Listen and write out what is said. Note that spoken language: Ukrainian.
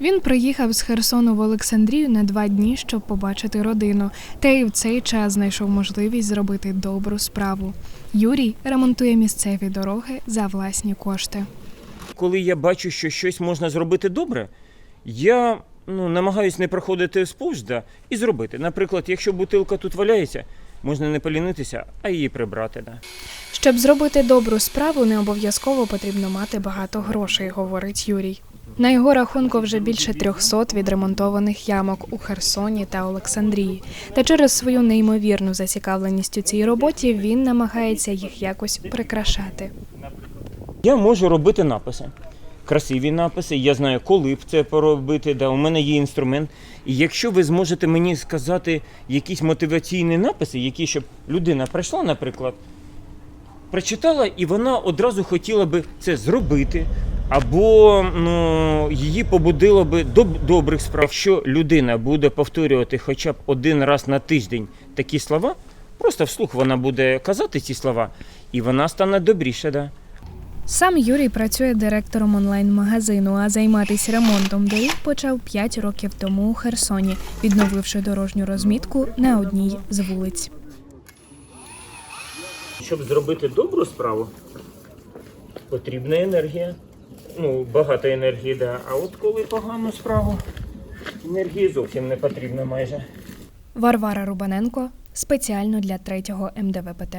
Він приїхав з Херсону в Олександрію на два дні, щоб побачити родину, та й в цей час знайшов можливість зробити добру справу. Юрій ремонтує місцеві дороги за власні кошти. Коли я бачу, що щось можна зробити добре, я ну, намагаюсь не проходити сповзда і зробити. Наприклад, якщо бутилка тут валяється, можна не полінитися, а її прибрати. Да. Щоб зробити добру справу, не обов'язково потрібно мати багато грошей, говорить Юрій. На його рахунку вже більше 300 відремонтованих ямок у Херсоні та Олександрії. Та через свою неймовірну зацікавленість у цій роботі він намагається їх якось прикрашати. Я можу робити написи. Красиві написи, я знаю, коли б це поробити. Да, у мене є інструмент. І якщо ви зможете мені сказати якісь мотиваційні написи, які щоб людина прийшла, наприклад, прочитала, і вона одразу хотіла би це зробити, або ну, її побудило би до добрих справ. Якщо людина буде повторювати хоча б один раз на тиждень такі слова, просто вслух вона буде казати ці слова, і вона стане добріша. Да. Сам Юрій працює директором онлайн-магазину, а займатися ремонтом доріг почав 5 років тому у Херсоні, відновивши дорожню розмітку на одній з вулиць. Щоб зробити добру справу, потрібна енергія. Ну, багато енергії, да. А от коли погану справу, енергії зовсім не потрібно майже. Варвара Рубаненко спеціально для третього МДВПТ.